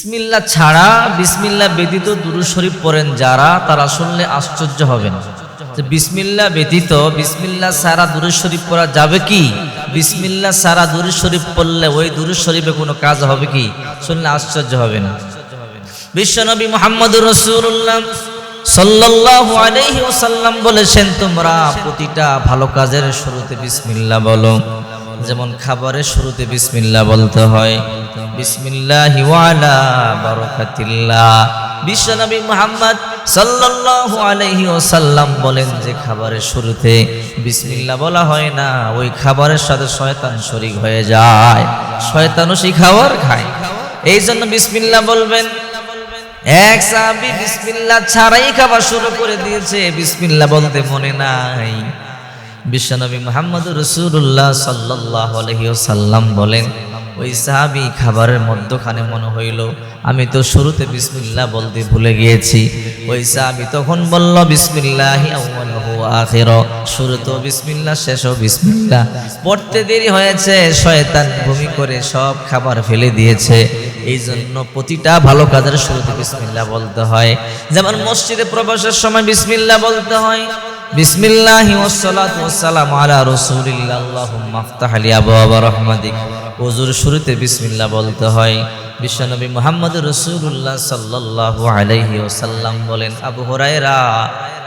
বিসমিল্লা ছাড়া, বিসমিল্লা ব্যতীত দুরু শরীফ পড়েন যারা, তারা শুনলে আশ্চর্য হবেন। বিসমিল্লা ব্যতীত, বিসমিল্লা সারা দুরু শরীফ পড়া যাবে কি? বিসমিল্লা সারা দুরু শরীফ পড়লে ওই দুরু শরীফে কোনো কাজ হবে কি? শুনলে আশ্চর্য হবে না বিশ্বনবী মোহাম্মদ রসুল্লাহ সাল্লাল্লাহু আলাইহি ওয়াসাল্লাম বলেছেন, তোমরা প্রতিটা ভালো কাজের শুরুতে বিসমিল্লাহ বলো। যেমন খাবারের শুরুতে বিসমিল্লাহ বলতে হয়। বিসমিল্লাহি ওয়ালা বারাকাতিল্লাহ। বিশ্বনবী মুহাম্মদ সাল্লাল্লাহু আলাইহি বলেন যে খাবারের শুরুতে বিসমিল্লাহ বলা হয় না, ওই খাবারের সাথে শয়তান শরীক হয়ে যায়। সেই খাবার খায়। এই জন্য বিসমিল্লাহ বলবেন, এক সাহাবি বিসমিল্লাহ ছাড়াই খাবার শুরু করে দিয়েছে, বিসমিল্লাহ বলতে মনে নাই। বিশ্বনবী মোহাম্মদ রসুল্লাহ সাল্লাহ সাল্লাম বলেন, ওই সাহাবি খাবারের মধ্যখানে মনে হইল, আমি তো শুরুতে বিসমিল্লাহ বলতে ভুলে গিয়েছি। ওই সাহাবি তখন বলল, বিসমিল্লাহ আখের শুরু তো বিসমিল্লাহ, শেষও বিসমিল্লাহ। পড়তে দেরি হয়েছে, শয়তান ভূমি করে সব খাবার ফেলে দিয়েছে। এই জন্য প্রতিটা ভালো কাজের শুরুতে বিসমিল্লাহ বলতে হয়। যেমন মসজিদে প্রবেশের সময় বিসমিল্লা বলতে হয় বিসমিল্লাহি ওয়াসসালাতু ওয়াসসালামু আলা রাসূলিল্লাহ। আল্লাহুম্মা শুরুতে বিসমিল্লাহ বলতে হয়, বিশ্বনবী মুহাম্মদ রাসূলুল্লাহ সাল্লাল্লাহু আলাইহি ওয়াসাল্লাম বলেন, আবু হুরায়রা,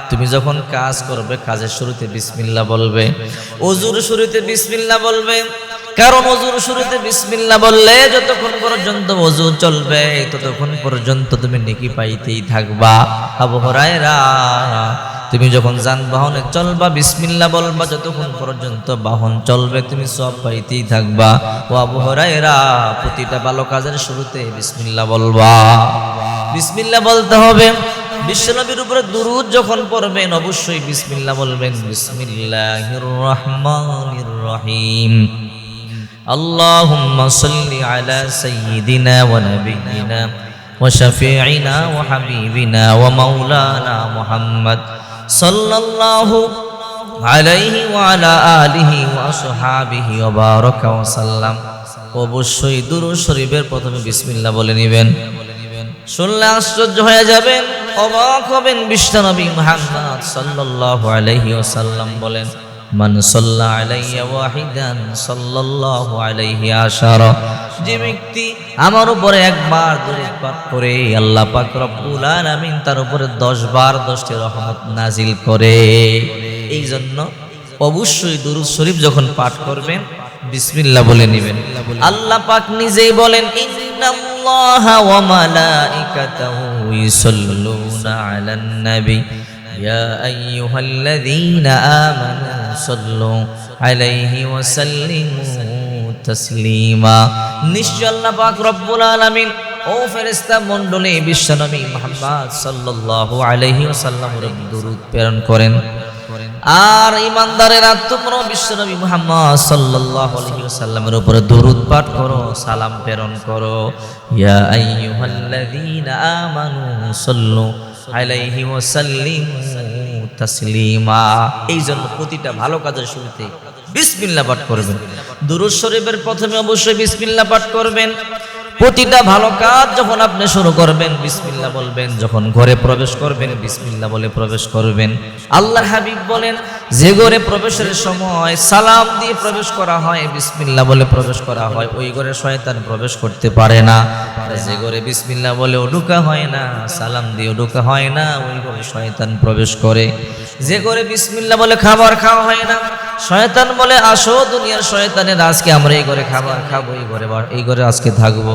তুমি যখন কাজ করবে, কাজের শুরুতে বিসমিল্লাহ বলবে। ওযুর শুরুতে বিসমিল্লাহ বলবে। কারণ অজুর শুরুতে বিসমিল্লা বললে যতক্ষণ পর্যন্ত অজু চলবে, ততক্ষণ পর্যন্ত তুমি নেকি পাইতেই থাকবা। আবু হরায়রা তুমি যখন যানবাহনে চলবা বিসমিল্লাহ বলবা যতক্ষণ পর্যন্ত বাহন চলবে তুমি সব পাইতেই থাকবা ও আবু হরায়রা প্রতিটা ভালো কাজের শুরুতে বিসমিল্লাহ বলবা বিসমিল্লাহ বলতে হবে বিশ্বনবীর উপরে দুরুদ যখন পড়বেন অবশ্যই বিসমিল্লাহ বলবেন বিসমিল্লাহির রহমানির রহিম اللهم صل على سيدنا ونبينا وشفيعنا وحبيبنا ومولانا محمد সাল্লাল্লাহু আলাইহি ওয়ালা আলিহি ওয়া সাহাবিহি ওয়া বারাকা ওয়া সাল্লাম। অবশ্যই দুরূদ শরীফের প্রথমে বিসমিল্লাহ বলে নেবেন। শুনলে আশ্চর্য হয়ে যাবেন, অবাক হবেন বিশ্ব নবী মুহাম্মদ সাল্লাল্লাহু আলাইহি ওয়াসাল্লাম বলেন। মান সাল্লা আলাইয়া ওয়াহিদান সাল্লাল্লাহু আলাইহি আশারা। যে ব্যক্তি আমার উপরে একবার দরুদ পাঠ করে আল্লাহ পাক রব্বুল আলামিন তার উপরে 10 বার 10টি রহমত নাজিল করে। এই জন্য অবশ্যই দুরুদ শরীফ যখন পাঠ করবেন, বিসমিল্লাহ বলে নেবেন। আল্লাহ পাক নিজেই বলেন, ইন্নাল্লাহা ওয়া মালাইকাতাহু ইউসাল্লুনা আলান নবী ইয়া আইয়ুহাল্লাযীনা আমানু صلوا عليه وسلموا تسليما নিশ্চয় আল্লাহ পাক রব্বুল আলামিন ও ফেরেশতা মণ্ডলী বিশ্বনবী মুহাম্মদ সাল্লাল্লাহু আলাইহি ওয়াসাল্লামের দরুদ প্রেরণ করেন আর ইমানদারেরা তোমরা বিশ্বনবী মুহাম্মদ সাল্লাল্লাহু আলাইহি ওয়াসাল্লামের উপরে দরুদ পাঠ করো সালাম প্রেরণ করো ইয়া আইয়ুহাল্লাযীনা আমানু সাল্লু আলাইহি ওয়াসাল্লিমু তাসলিমা এই জন্য প্রতিটা ভালো কাজের শুরুতে বিসমিল্লা পাঠ করবেন। দুরুজ শরীফের প্রথমে অবশ্যই বিসমিল্লা পাঠ করবেন। প্রতিটা ভালো কাজ যখন আপনি শুরু করবেন বিসমিল্লা বলবেন। যখন ঘরে প্রবেশ করবেন বিসমিল্লা বলে প্রবেশ করবেন। আল্লাহ হাবিব বলেন যে ঘরে প্রবেশের সময় সালাম দিয়ে প্রবেশ করা হয়, বিসমিল্লাহ বলে প্রবেশ করা হয়, ওই ঘরে শয়তান প্রবেশ করতে পারে না। যে ঘরে বিসমিল্লাহ বলে ঢুকা হয় না, সালাম দিয়ে ঢুকা হয় না, ওই ঘরে শয়তান প্রবেশ করে। যে ঘরে বিসমিল্লাহ বলে খাবার খাওয়া হয় না শয়তান বলে, আসো দুনিয়ার শয়তানের, আজকে আমরা এই ঘরে খাবার খাব এই ঘরে এই ঘরে আজকে থাকব।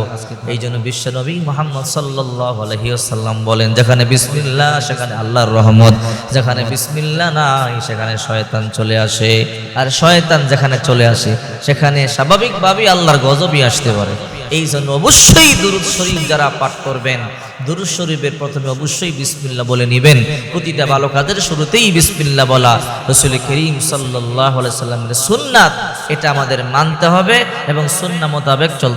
এই জন্য বিশ্ব নবী মোহাম্মদ সাল্লাহ আলহিউসাল্লাম বলেন, যেখানে বিসমিল্লা সেখানে আল্লাহর রহমত, যেখানে বিসমিল্লা নাই, সেখানে শয়তান চলে আসে। আর শয়তান যেখানে চলে আসে, সেখানে স্বাভাবিকভাবেই আল্লাহর গজবই আসতে পারে। এই জন্য অবশ্যই দুরুদ শরীফ যারা পাঠ করবেন, দুরুদ শরীফের প্রথমে অবশ্যই বিসমিল্লাহ বলে নেবেন। প্রতিটা ভালো কাজের শুরুতেই বিসমিল্লাহ বলা। রসুল করিম সাল্লাহ সাল্লামের সুন্নাত, এটা আমাদের মানতে হবে এবং সুন্না মোতাবেক চলতে